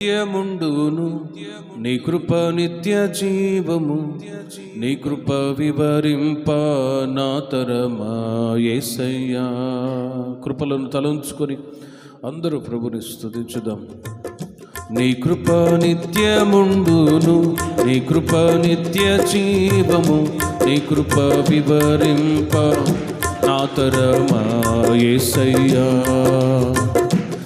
నిత్యముండును నీ కృప నిత్య జీవము నీ కృప వివరింప నా తరమా కృపలను తలంచుకొని అందరూ ప్రభుని స్థుతించుదాం నీ కృప నిత్యముండును నీ కృప నిత్య జీవము నీ కృప వివరింప నా తరమాయేసయ్యా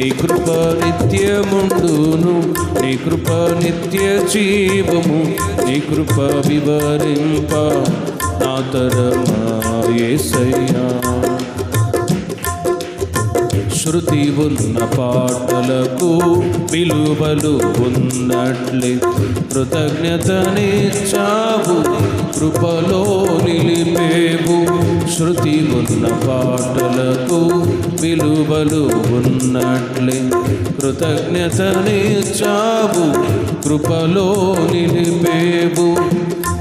నీ కృప నిత్యముండును నీ కృప నిత్య జీవము నీ కృప వివరింప నా తరమా శృతి ఉన్న పాటలకు విలువలు ఉన్నట్లే కృతజ్ఞతనిచ్చావు కృపలో నిలిపేవు. శృతి ఉన్న పాటలకు విలువలు ఉన్నట్లే కృతజ్ఞతనిచ్చావు కృపలో నిలిపేవు.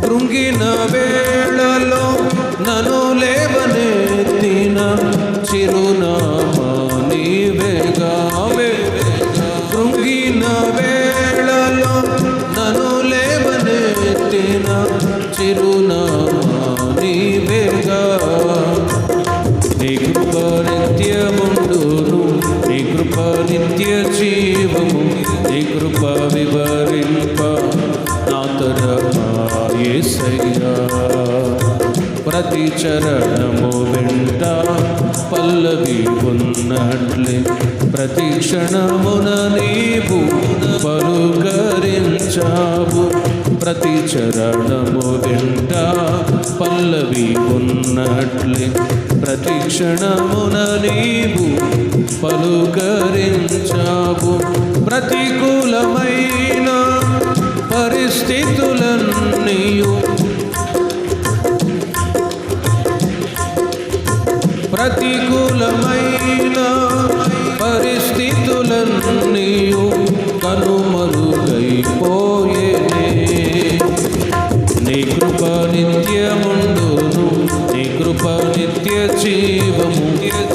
కృంగిన వేళలో నన్ను లేవనెత్తిన చిరునామా నీవే నా ప్రతి చరణము వెంట పల్లవి ఉన్నట్లే. ప్రతి క్షణమున నీవు పలుకరించావు. ప్రతి చరణము వెంట పల్లవి ఉన్నట్లే. ప్రతి క్షణమున నీవు పలుకరించావు. ప్రతికూలమైన స్థితులన్నీయు. ప్రతికూలమైన పరిస్థితులన్నీయు కనుమరుగైపోయేనే నీ కృప నిత్యముండును నీ కృప నిత్య జీవము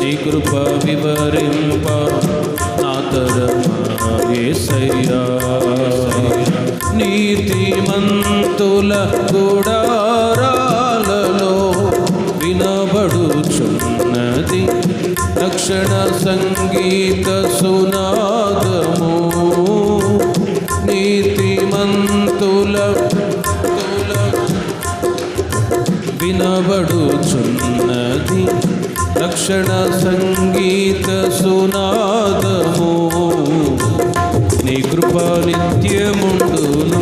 నీ కృప వివరింప నా తరమా యేసయ్యా నీతిమంతుల గుడారాలలో వినబడుచున్నది రక్షణ సంగీత సునాదము. నీతిమంతుల వినబడుచున్నది రక్షణ సంగీత సునాదము. నీ కృప నిత్యముండును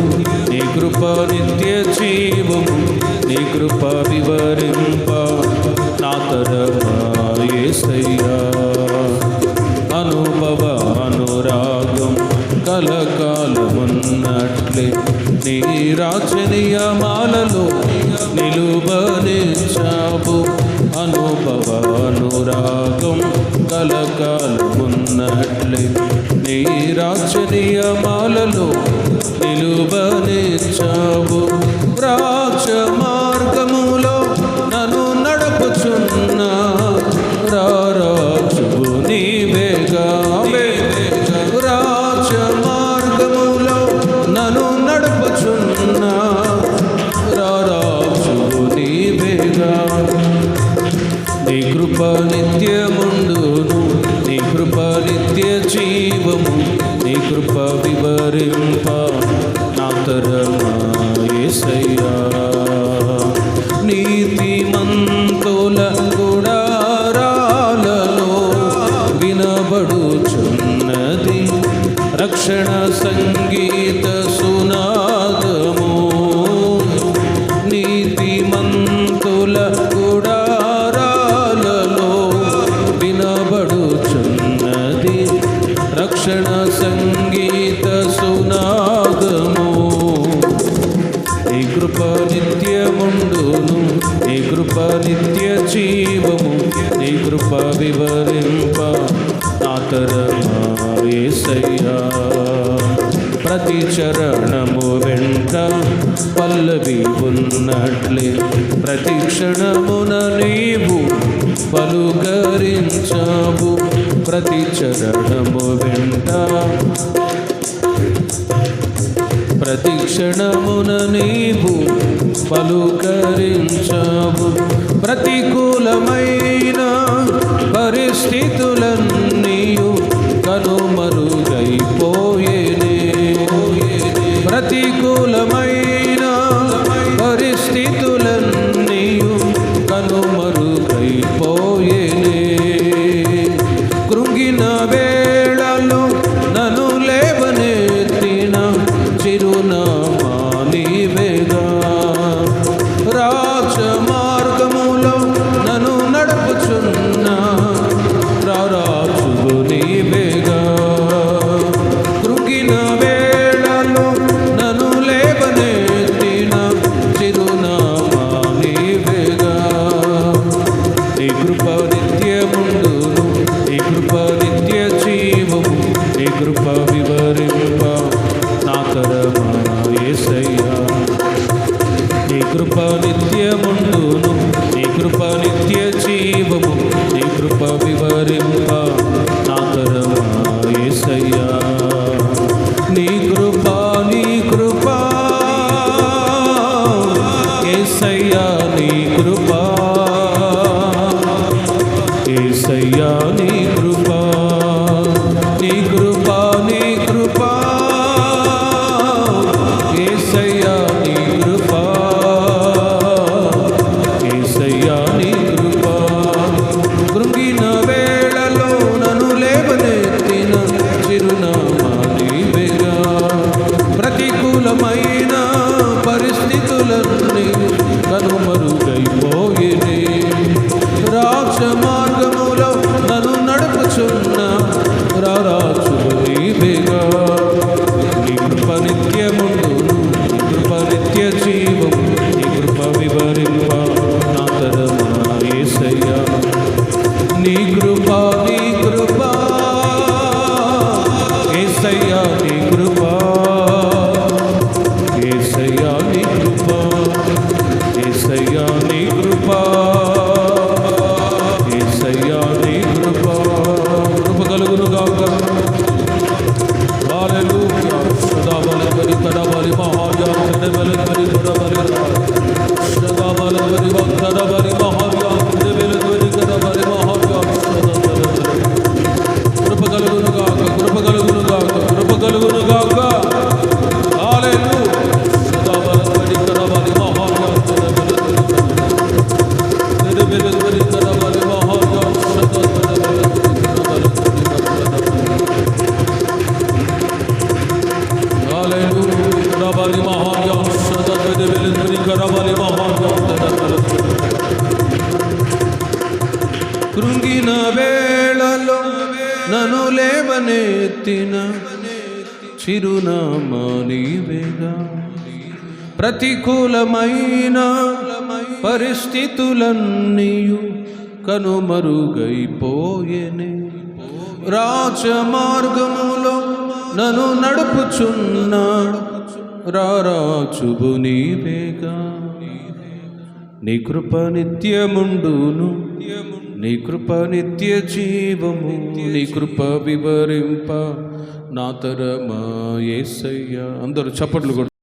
నీ కృప నిత్య జీవము నీ కృప వివరింప నా తరమా అనుభవ అనురాగం కలకాలమున్నట్లే నీ రాచనీయమాలలో నిలువనిచ్చావు. అనుభవ అనురాగం కలకాలమున్నట్లే నీ రాచనీయమాలలో నిలువనిచ్చావు. రాక్ష మార్గములో నన్ను నడపుచున్నా రారాజు నీవేగా రాజ మార్గములో నన్ను నడుపుచున్న రారాజు నీవేగా నీ కృపని కృప వివరింప నా తరమా నీతి నీతిమంతుల గుడారాలలో వినబడుచున్నది రక్షణ సంగ नक्षण संगीत सुनागमो ఈ కృప నిత్యముండును నీ కృప నిత్య జీవము నీ కృప వివరింప ఆతరమా ఏసయ్యా ప్రతి చరణము వెంట పల్లవి ఉన్నట్లే. ప్రతి క్షణమున నీవు పలుకరించావు. ప్రతి చరణము వెంట ప్రతి క్షణమున నీవు పలుకరించావు. ప్రతికూలమైన పరిస్థితులన్నీయు కనుమరుగైపోయే నీ నిత్య జీవము నీ కృప వివరింప నా తరమా యేసయ్యా నీ కృప నీ కృప యేసయ్యా నీ కృప యేసయ్యా నీ కృప యేసయ్యా నీ కృప యేసయ్యా నీ కృప. కృప కలుగును గాక. హల్లెలూయా. సదా బలి బలి లేవనెత్తిన చిరునామా నీవేగా. ప్రతికూలమైన పరిస్థితులన్నీయు కనుమరుగైపోయేనే. రాజ మార్గములో నన్ను నడుపుచున్న రారాచుబు నీవేగా. నీ కృప నిత్యముండును నీ కృప నిత్య జీవము నీ కృప వివరింప నా తరమా యేసయ్యా. అందరూ చప్పట్లు